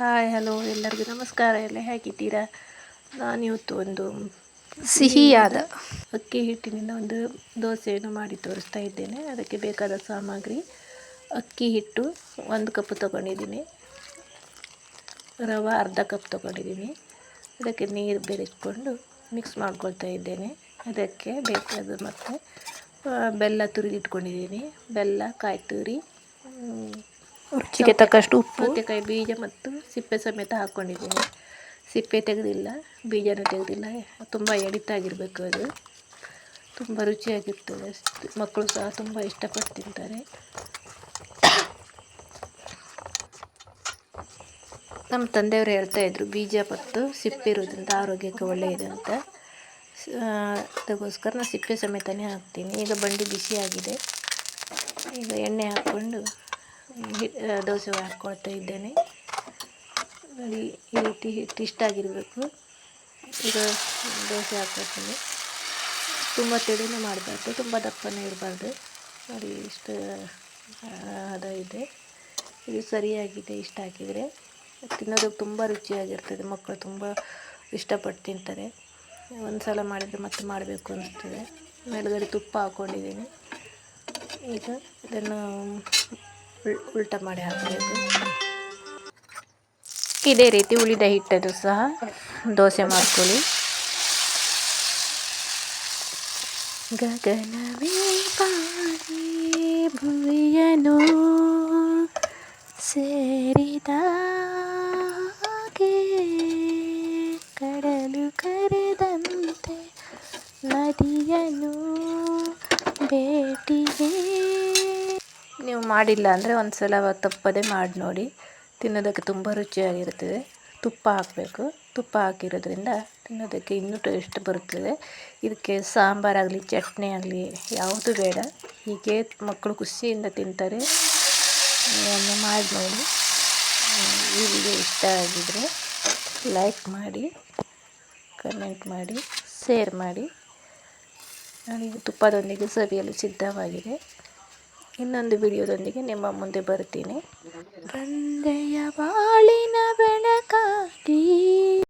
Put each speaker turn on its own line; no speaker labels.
Hi hello ಎಲ್ಲರಿಗೂ ನಮಸ್ಕಾರ. ಎಲ್ಲ ಹೇಗಿದ್ದೀರಾ? ನಾನಿವತ್ತು ಒಂದು
ಸಿಹಿಯಾದ.
ಅಕ್ಕಿ ಹಿಟ್ಟಿನಿಂದ ಒಂದು ದೋಸೆಯನ್ನು ಮಾಡಿ ತೋರಿಸ್ತಾ ಇದ್ದೇನೆ. ಅದಕ್ಕೆ ಬೇಕಾದ ಸಾಮಗ್ರಿ ಅಕ್ಕಿ ಹಿಟ್ಟು ಒಂದು ಕಪ್ ತಗೊಂಡಿದ್ದೀನಿ. ರವೆ ಅರ್ಧ ಕಪ್ ತಗೊಂಡಿದ್ದೀನಿ. ಅದಕ್ಕೆ ನೀರು ಬೆರೆಸ್ಕೊಂಡು ಮಿಕ್ಸ್ ಮಾಡ್ಕೊಳ್ತಾ ಇದ್ದೇನೆ. ಅದಕ್ಕೆ ಬೇಕಾದ ಮತ್ತು ಬೆಲ್ಲ ತುರಿದಿಟ್ಕೊಂಡಿದ್ದೀನಿ. ಬೆಲ್ಲ ಕಾಯಿ ತುರಿ
ರುಚಿಗೆ ತಕ್ಕಷ್ಟು ಉಪ್ಪು.
ಸೌತೆಕಾಯಿ ಬೀಜ ಮತ್ತು ಸಿಪ್ಪೆ ಸಮೇತ ಹಾಕ್ಕೊಂಡಿದ್ದೀನಿ. ಸಿಪ್ಪೆ ತೆಗೆದಿಲ್ಲ ಬೀಜನೂ ತೆಗೆದಿಲ್ಲ. ತುಂಬ ಎಡಿತಾಗಿರಬೇಕು ಅದು. ತುಂಬ ರುಚಿಯಾಗಿರ್ತದೆ ಮಕ್ಕಳು ಸಹ ತುಂಬ ಇಷ್ಟಪಟ್ಟು ತಿಂತಾರೆ. ನಮ್ಮ ತಂದೆಯವರು ಹೇಳ್ತಾಯಿದ್ರು ಬೀಜ ಮತ್ತು ಸಿಪ್ಪೆ ಇರೋದ್ರಿಂದ ಆರೋಗ್ಯಕ್ಕೆ ಒಳ್ಳೆಯದು ಅಂತ. ಅದಕ್ಕೋಸ್ಕರ ನಾನು ಸಿಪ್ಪೆ ಸಮೇತನೇ ಹಾಕ್ತೀನಿ. ಈಗ ಬಂಡಿ ಬಿಸಿಯಾಗಿದೆ. ಈಗ ಎಣ್ಣೆ ಹಾಕ್ಕೊಂಡು ದೋಸೆ ಹಾಕ್ಕೊಳ್ತಾ ಇದ್ದೇನೆ. ನೋಡಿ, ಈ ರೀತಿ ಇಷ್ಟಾಗಿರಬೇಕು ಈಗ ದೋಸೆ ಹಾಕ್ಕೊಳ್ತೀನಿ. ತುಂಬ ತೆಳುನೂ ಮಾಡಬಾರ್ದು, ತುಂಬ ದಪ್ಪನೂ ಇರಬಾರ್ದು. ನೋಡಿ, ಇಷ್ಟು ಹದ ಇದೆ. ಇದು ಸರಿಯಾಗಿದೆ, ಇಷ್ಟ ಹಾಕಿದರೆ. ತಿನ್ನೋದಕ್ಕೆ ತುಂಬ ರುಚಿಯಾಗಿರ್ತದೆ ಮಕ್ಕಳು ತುಂಬ ಇಷ್ಟಪಟ್ಟು ತಿಂತಾರೆ. ಒಂದು ಸಲ ಮಾಡಿದರೆ ಮತ್ತೆ ಮಾಡಬೇಕು ಅನಿಸ್ತದೆ. ಮೇಲುಗಡೆ ತುಪ್ಪ ಹಾಕ್ಕೊಂಡಿದ್ದೀನಿ ಈಗ ಇದನ್ನು ಉಲ್ಟ ಮಾಡಿ ಹಾಕಬೇಕು. ಇದೇ ರೀತಿ ಉಳಿದ ಹಿಟ್ಟನ್ನು ಸಹ ದೋಸೆ ಮಾಡ್ಕೊಳ್ಳಿ. ಗಗನವೇ ಪಾರಿ ಭುವಿಯನು ಸೇರಿದ ಕಡಲು ಕರೆದಂತೆ ನದಿಯನು ಭೇಟಿಗೆ ಮಾಡಿಲ್ಲ ಅಂದರೆ ಒಂದು ಸಲ ತಪ್ಪದೆ ಮಾಡಿ ನೋಡಿ. ತಿನ್ನೋದಕ್ಕೆ ತುಂಬ ರುಚಿಯಾಗಿರುತ್ತದೆ. ತುಪ್ಪ ಹಾಕಬೇಕು. ತುಪ್ಪ ಹಾಕಿರೋದ್ರಿಂದ ತಿನ್ನೋದಕ್ಕೆ ಇನ್ನೂ ಟೇಸ್ಟ್ ಬರುತ್ತದೆ. ಇದಕ್ಕೆ ಸಾಂಬಾರಾಗಲಿ, ಚಟ್ನಿ ಆಗಲಿ ಯಾವುದು ಬೇಡ. ಹೀಗೆ ಮಕ್ಕಳು ಖುಷಿಯಿಂದ ತಿಂತಾರೆ. ಮಾಡಿ ನೋಡಿ. ಈ ವಿಡಿಯೋ ಇಷ್ಟ ಆಗಿದರೆ ಲೈಕ್ ಮಾಡಿ, ಕಮೆಂಟ್ ಮಾಡಿ, ಶೇರ್ ಮಾಡಿ. ತುಪ್ಪದೊಂದಿಗೆ ಸವಿಯಲು ಸಿದ್ಧವಾಗಿದೆ. ಇನ್ನೊಂದು ವಿಡಿಯೋದೊಂದಿಗೆ ನಿಮ್ಮ ಮುಂದೆ ಬರ್ತೀನಿ. ಬಂದೆಯ ಬಾಳಿನ